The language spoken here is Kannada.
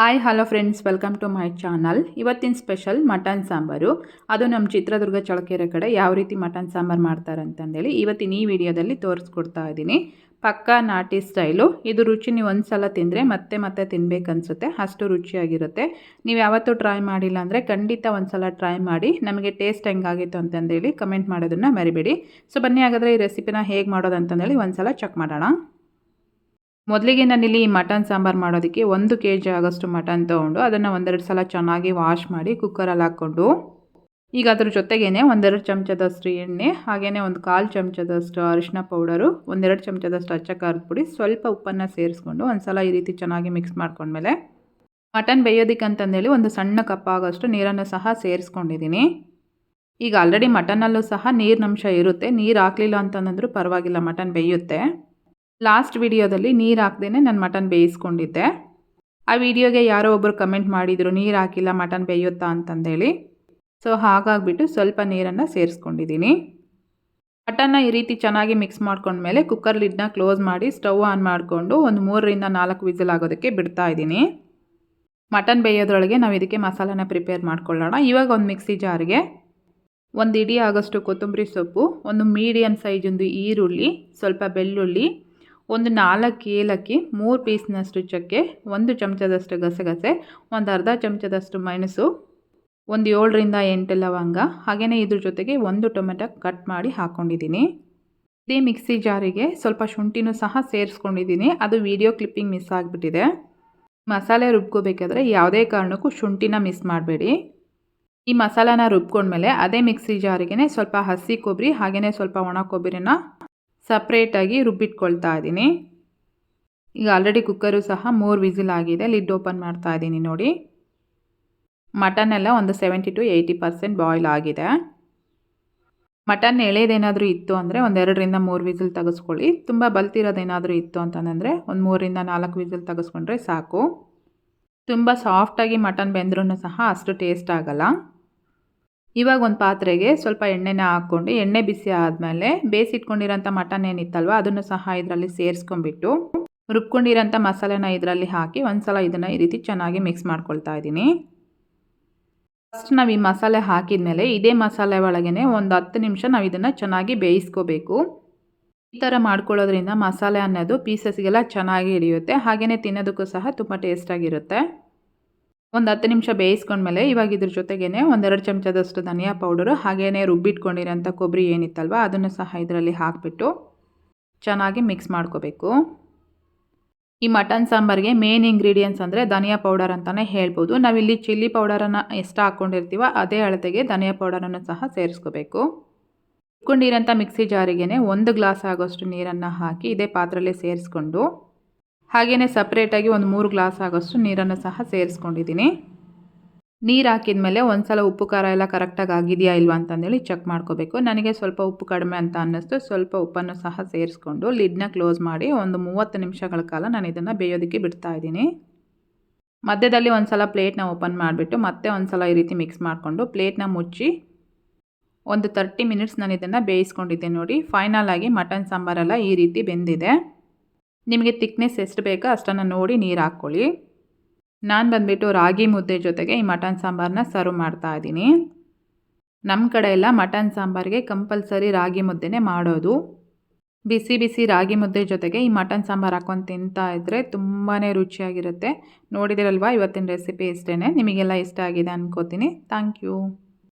Hi hello friends welcome to my channel ಇವತ್ತಿನ ಸ್ಪೆಷಲ್ ಮಟನ್ ಸಾಂಬಾರು. ಅದು ನಮ್ಮ ಚಿತ್ರದುರ್ಗ ಚಳಕೆರೆ ಕಡೆ ಯಾವ ರೀತಿ ಮಟನ್ ಸಾಂಬಾರು ಮಾಡ್ತಾರೆ ಅಂತಂದೇಳಿ ಇವತ್ತಿನ ಈ ವಿಡಿಯೋದಲ್ಲಿ ತೋರಿಸ್ಕೊಡ್ತಾ ಇದ್ದೀನಿ. ಪಕ್ಕಾ ನಾಟಿ ಸ್ಟೈಲು ಇದು ರುಚಿ ನೀವು ಒಂದು ಸಲ ತಿಂದರೆ ಮತ್ತೆ ಮತ್ತೆ ತಿನ್ಬೇಕನ್ಸುತ್ತೆ. ಅಷ್ಟು ರುಚಿಯಾಗಿರುತ್ತೆ. ನೀವು ಯಾವತ್ತೂ ಟ್ರೈ ಮಾಡಿಲ್ಲ ಅಂದರೆ ಖಂಡಿತ ಒಂದು ಸಲ ಟ್ರೈ ಮಾಡಿ. ನಮಗೆ ಟೇಸ್ಟ್ ಹೆಂಗಾಗಿತ್ತು ಅಂತಂದೇಳಿ ಕಮೆಂಟ್ ಮಾಡೋದನ್ನು ಮರಿಬೇಡಿ. ಸೊ ಬನ್ನಿ ಹಾಗಾದರೆ ಈ ರೆಸಿಪಿನ ಹೇಗೆ ಮಾಡೋದು ಅಂತಂದೇಳಿ ಒಂದು ಸಲ ಚೆಕ್ ಮಾಡೋಣ. ಮೊದಲಿಗೆ ನಾನಿಲ್ಲಿ ಮಟನ್ ಸಾಂಬಾರು ಮಾಡೋದಕ್ಕೆ ಒಂದು ಕೆ ಜಿ ಆಗೋಷ್ಟು ಮಟನ್ ತೊಗೊಂಡು ಅದನ್ನು ಒಂದೆರಡು ಸಲ ಚೆನ್ನಾಗಿ ವಾಶ್ ಮಾಡಿ ಕುಕ್ಕರಲ್ಲಿ ಹಾಕ್ಕೊಂಡು, ಈಗ ಅದ್ರ ಜೊತೆಗೇ ಒಂದೆರಡು ಚಮಚದಷ್ಟು ಎಣ್ಣೆ ಹಾಗೆಯೇ ಒಂದು ಕಾಲು ಚಮಚದಷ್ಟು ಅರಿಶಿನ ಪೌಡರು, ಒಂದೆರಡು ಚಮಚದಷ್ಟು ಅಚ್ಚ ಖಾರದ ಪುಡಿ, ಸ್ವಲ್ಪ ಉಪ್ಪನ್ನು ಸೇರಿಸ್ಕೊಂಡು ಒಂದು ಸಲ ಈ ರೀತಿ ಚೆನ್ನಾಗಿ ಮಿಕ್ಸ್ ಮಾಡ್ಕೊಂಡ್ಮೇಲೆ ಮಟನ್ ಬೇಯೋದಕ್ಕೆ ಅಂತಂದೇಳಿ ಒಂದು ಸಣ್ಣ ಕಪ್ಪಾಗೋಷ್ಟು ನೀರನ್ನು ಸಹ ಸೇರಿಸ್ಕೊಂಡಿದ್ದೀನಿ. ಈಗ ಆಲ್ರೆಡಿ ಮಟನಲ್ಲೂ ಸಹ ನೀರಿನಂಶ ಇರುತ್ತೆ, ನೀರು ಹಾಕಲಿಲ್ಲ ಅಂತಂದ್ರೂ ಪರವಾಗಿಲ್ಲ, ಮಟನ್ ಬೇಯುತ್ತೆ. ಲಾಸ್ಟ್ ವಿಡಿಯೋದಲ್ಲಿ ನೀರು ಹಾಕ್ದೇ ನಾನು ಮಟನ್ ಬೇಯಿಸ್ಕೊಂಡಿದ್ದೆ. ಆ ವಿಡಿಯೋಗೆ ಯಾರೋ ಒಬ್ಬರು ಕಮೆಂಟ್ ಮಾಡಿದರು, ನೀರು ಹಾಕಿಲ್ಲ, ಮಟನ್ ಬೇಯುತ್ತಾ? ಅಂತಂದೇಳಿ. ಸೊ ಹಾಗಾಗಿಬಿಟ್ಟು ಸ್ವಲ್ಪ ನೀರನ್ನು ಸೇರಿಸ್ಕೊಂಡಿದ್ದೀನಿ. ಮಟನ್ನ ಈ ರೀತಿ ಚೆನ್ನಾಗಿ ಮಿಕ್ಸ್ ಮಾಡ್ಕೊಂಡ್ಮೇಲೆ ಕುಕ್ಕರ್ ಲಿಡ್ನ ಕ್ಲೋಸ್ ಮಾಡಿ ಸ್ಟವ್ ಆನ್ ಮಾಡಿಕೊಂಡು ಒಂದು ಮೂರರಿಂದ ನಾಲ್ಕು ವಿಸಿಲ್ ಆಗೋದಕ್ಕೆ ಬಿಡ್ತಾ ಇದ್ದೀನಿ. ಮಟನ್ ಬೇಯೋದ್ರೊಳಗೆ ನಾವು ಇದಕ್ಕೆ ಮಸಾಲಾನ ಪ್ರಿಪೇರ್ ಮಾಡ್ಕೊಳ್ಳೋಣ. ಇವಾಗ ಒಂದು ಮಿಕ್ಸಿ ಜಾರಿಗೆ ಒಂದು ಇಡೀ ಆಗೋಷ್ಟು ಕೊತ್ತಂಬರಿ ಸೊಪ್ಪು, ಒಂದು ಮೀಡಿಯಮ್ ಒಂದು ಈರುಳ್ಳಿ, ಸ್ವಲ್ಪ ಬೆಳ್ಳುಳ್ಳಿ ಒಂದು ನಾಲ್ಕು ಏಲಕ್ಕಿ, ಮೂರು ಪೀಸ್ನಷ್ಟು ಚಕ್ಕೆ, ಒಂದು ಚಮಚದಷ್ಟು ಗಸಗಸೆ, ಒಂದು ಅರ್ಧ ಚಮಚದಷ್ಟು ಮೆಣಸು, ಒಂದು ಏಳರಿಂದ ಎಂಟು ಲವಂಗ ಹಾಗೆಯೇ ಇದ್ರ ಜೊತೆಗೆ ಒಂದು ಟೊಮೆಟೊ ಕಟ್ ಮಾಡಿ ಹಾಕ್ಕೊಂಡಿದ್ದೀನಿ ಇದೇ ಮಿಕ್ಸಿ ಜಾರಿಗೆ ಸ್ವಲ್ಪ ಶುಂಠಿನೂ ಸಹ ಸೇರಿಸ್ಕೊಂಡಿದ್ದೀನಿ. ಅದು ವಿಡಿಯೋ ಕ್ಲಿಪ್ಪಿಂಗ್ ಮಿಸ್ ಆಗಿಬಿಟ್ಟಿದೆ. ಮಸಾಲೆ ರುಬ್ಕೋಬೇಕಾದ್ರೆ ಯಾವುದೇ ಕಾರಣಕ್ಕೂ ಶುಂಠಿನ ಮಿಸ್ ಮಾಡಬೇಡಿ. ಈ ಮಸಾಲಾನ ರುಬ್ಕೊಂಡ್ಮೇಲೆ ಅದೇ ಮಿಕ್ಸಿ ಜಾರಿಗೆ ಸ್ವಲ್ಪ ಹಸಿ ಕೊಬ್ಬರಿ ಹಾಗೆಯೇ ಸ್ವಲ್ಪ ಒಣ ಕೊಬ್ಬರಿನ ಸಪ್ರೇಟಾಗಿ ರುಬ್ಬಿಟ್ಕೊಳ್ತಾ ಇದ್ದೀನಿ. ಈಗ ಆಲ್ರೆಡಿ ಕುಕ್ಕರು ಸಹ ಮೂರು ವಿಸಿಲ್ ಆಗಿದೆ. ಲಿಡ್ ಓಪನ್ ಮಾಡ್ತಾ ಇದ್ದೀನಿ ನೋಡಿ. ಮಟನ್ ಎಲ್ಲ ಒಂದು seventy to eighty percent boil ಆಗಿದೆ. ಮಟನ್ ಎಳೆದೇನಾದರೂ ಇತ್ತು ಅಂದರೆ ಒಂದೆರಡರಿಂದ ಮೂರು ವಿಸಿಲ್ ತೆಗೆಸ್ಕೊಳ್ಳಿ. ತುಂಬ ಬಲ್ತಿರೋದೇನಾದರೂ ಇತ್ತು ಅಂತಂದರೆ ಒಂದು ಮೂರರಿಂದ ನಾಲ್ಕು ವಿಸಿಲ್ ತೆಗೆಸ್ಕೊಂಡ್ರೆ ಸಾಕು. ತುಂಬ ಸಾಫ್ಟಾಗಿ ಮಟನ್ ಬೆಂದ್ರೂ ಸಹ ಅಷ್ಟು ಟೇಸ್ಟ್ ಆಗೋಲ್ಲ. ಇವಾಗ ಒಂದು ಪಾತ್ರೆಗೆ ಸ್ವಲ್ಪ ಎಣ್ಣೆನ ಹಾಕ್ಕೊಂಡು, ಎಣ್ಣೆ ಬಿಸಿ ಆದಮೇಲೆ ಬೇಯಿಸಿಟ್ಕೊಂಡಿರೋಂಥ ಮಟನ್ ಏನಿತ್ತಲ್ವ, ಅದನ್ನು ಸಹ ಇದರಲ್ಲಿ ಸೇರಿಸ್ಕೊಂಡ್ಬಿಟ್ಟು, ರುಬ್ಕೊಂಡಿರೋಂಥ ಮಸಾಲೆನ ಇದರಲ್ಲಿ ಹಾಕಿ ಒಂದು ಸಲ ಇದನ್ನು ಈ ರೀತಿ ಚೆನ್ನಾಗಿ ಮಿಕ್ಸ್ ಮಾಡ್ಕೊಳ್ತಾ ಇದ್ದೀನಿ. ಫಸ್ಟ್ ನಾವು ಈ ಮಸಾಲೆ ಹಾಕಿದ ಮೇಲೆ ಇದೇ ಮಸಾಲೆ ಒಳಗೇ ಒಂದು ಹತ್ತು ನಿಮಿಷ ನಾವು ಇದನ್ನು ಚೆನ್ನಾಗಿ ಬೇಯಿಸ್ಕೋಬೇಕು. ಈ ಥರ ಮಾಡ್ಕೊಳ್ಳೋದ್ರಿಂದ ಮಸಾಲೆ ಅನ್ನೋದು ಪೀಸಸ್ಗೆಲ್ಲ ಚೆನ್ನಾಗಿ ಹಿಡಿಯುತ್ತೆ ಹಾಗೆಯೇ ತಿನ್ನೋದಕ್ಕೂ ಸಹ ತುಂಬ ಟೇಸ್ಟಾಗಿರುತ್ತೆ ಒಂದು ಹತ್ತು ನಿಮಿಷ ಬೇಯಿಸ್ಕೊಂಡ್ಮೇಲೆ ಇವಾಗ ಇದ್ರ ಜೊತೆಗೇ ಒಂದೆರಡು ಚಮಚದಷ್ಟು ಧನಿಯಾ ಪೌಡರು ಹಾಗೆಯೇ ರುಬ್ಬಿಟ್ಕೊಂಡಿರೋಂಥ ಕೊಬ್ಬರಿ ಏನಿತ್ತಲ್ವ, ಅದನ್ನು ಸಹ ಇದರಲ್ಲಿ ಹಾಕಿಬಿಟ್ಟು ಚೆನ್ನಾಗಿ ಮಿಕ್ಸ್ ಮಾಡ್ಕೋಬೇಕು. ಈ ಮಟನ್ ಸಾಂಬಾರಿಗೆ ಮೇನ್ ಇಂಗ್ರೀಡಿಯೆಂಟ್ಸ್ ಅಂದರೆ ಧನಿಯಾ ಪೌಡರ್ ಅಂತಲೇ ಹೇಳ್ಬೋದು. ನಾವಿಲ್ಲಿ ಚಿಲ್ಲಿ ಪೌಡರನ್ನು ಎಷ್ಟು ಹಾಕ್ಕೊಂಡಿರ್ತೀವೋ ಅದೇ ಅಳತೆಗೆ ಧನಿಯಾ ಪೌಡರನ್ನು ಸಹ ಸೇರಿಸ್ಕೋಬೇಕು. ಇಟ್ಕೊಂಡಿರೋಂಥ ಮಿಕ್ಸಿ ಜಾರಿಗೆ ಒಂದು ಗ್ಲಾಸ್ ಆಗೋಷ್ಟು ನೀರನ್ನು ಹಾಕಿ ಇದೇ ಪಾತ್ರೆಯಲ್ಲಿ ಸೇರಿಸ್ಕೊಂಡು ಹಾಗೆಯೇ ಸಪ್ರೇಟಾಗಿ ಒಂದು ಮೂರು ಗ್ಲಾಸ್ ಆಗೋಷ್ಟು ನೀರನ್ನು ಸಹ ಸೇರಿಸ್ಕೊಂಡಿದ್ದೀನಿ. ನೀರು ಹಾಕಿದ ಮೇಲೆ ಒಂದು ಸಲ ಉಪ್ಪು ಖಾರ ಎಲ್ಲ ಕರೆಕ್ಟಾಗಿ ಆಗಿದೆಯಾ ಇಲ್ವಾ ಅಂತಂದೇಳಿ ಚೆಕ್ ಮಾಡ್ಕೋಬೇಕು. ನನಗೆ ಸ್ವಲ್ಪ ಉಪ್ಪು ಕಡಿಮೆ ಅಂತ ಅನ್ನಿಸ್ತು. ಸ್ವಲ್ಪ ಉಪ್ಪನ್ನು ಸಹ ಸೇರಿಸ್ಕೊಂಡು ಲಿಡ್ನ ಕ್ಲೋಸ್ ಮಾಡಿ ಒಂದು ಮೂವತ್ತು ನಿಮಿಷಗಳ ಕಾಲ ನಾನು ಇದನ್ನು ಬೇಯೋದಕ್ಕೆ ಬಿಡ್ತಾ ಇದ್ದೀನಿ. ಮಧ್ಯದಲ್ಲಿ ಒಂದು ಸಲ ಪ್ಲೇಟ್ನ ಓಪನ್ ಮಾಡಿಬಿಟ್ಟು ಮತ್ತೆ ಒಂದು ಸಲ ಈ ರೀತಿ ಮಿಕ್ಸ್ ಮಾಡಿಕೊಂಡು ಪ್ಲೇಟ್ನ ಮುಚ್ಚಿ ಒಂದು ತರ್ಟಿ ಮಿನಿಟ್ಸ್ ನಾನು ಇದನ್ನು ಬೇಯಿಸ್ಕೊಂಡಿದ್ದೆ ನೋಡಿ. ಫೈನಲ್ ಆಗಿ ಮಟನ್ ಸಾಂಬಾರೆಲ್ಲ ಈ ರೀತಿ ಬೆಂದಿದೆ. ನಿಮಗೆ ತಿಕ್ನೆಸ್ ಎಷ್ಟು ಬೇಕೋ ಅಷ್ಟನ್ನು ನೋಡಿ ನೀರು ಹಾಕ್ಕೊಳ್ಳಿ. ನಾನು ಬಂದುಬಿಟ್ಟು ರಾಗಿ ಮುದ್ದೆ ಜೊತೆಗೆ ಈ ಮಟನ್ ಸಾಂಬಾರನ್ನ ಸರ್ವ್ ಮಾಡ್ತಾ ಇದ್ದೀನಿ. ನಮ್ಮ ಕಡೆ ಎಲ್ಲ ಮಟನ್ ಸಾಂಬಾರಿಗೆ ಕಂಪಲ್ಸರಿ ರಾಗಿ ಮುದ್ದೆನೇ ಮಾಡೋದು. ಬಿಸಿ ಬಿಸಿ ರಾಗಿ ಮುದ್ದೆ ಜೊತೆಗೆ ಈ ಮಟನ್ ಸಾಂಬಾರು ಹಾಕ್ಕೊಂಡು ತಿಂತಾ ಇದ್ದರೆ ತುಂಬಾ ರುಚಿಯಾಗಿರುತ್ತೆ. ನೋಡಿದಿರಲ್ವಾ ಇವತ್ತಿನ ರೆಸಿಪಿ ಇಷ್ಟೇ ನಿಮಗೆಲ್ಲ ಇಷ್ಟ ಆಗಿದೆ ಅನ್ಕೋತೀನಿ. Thank you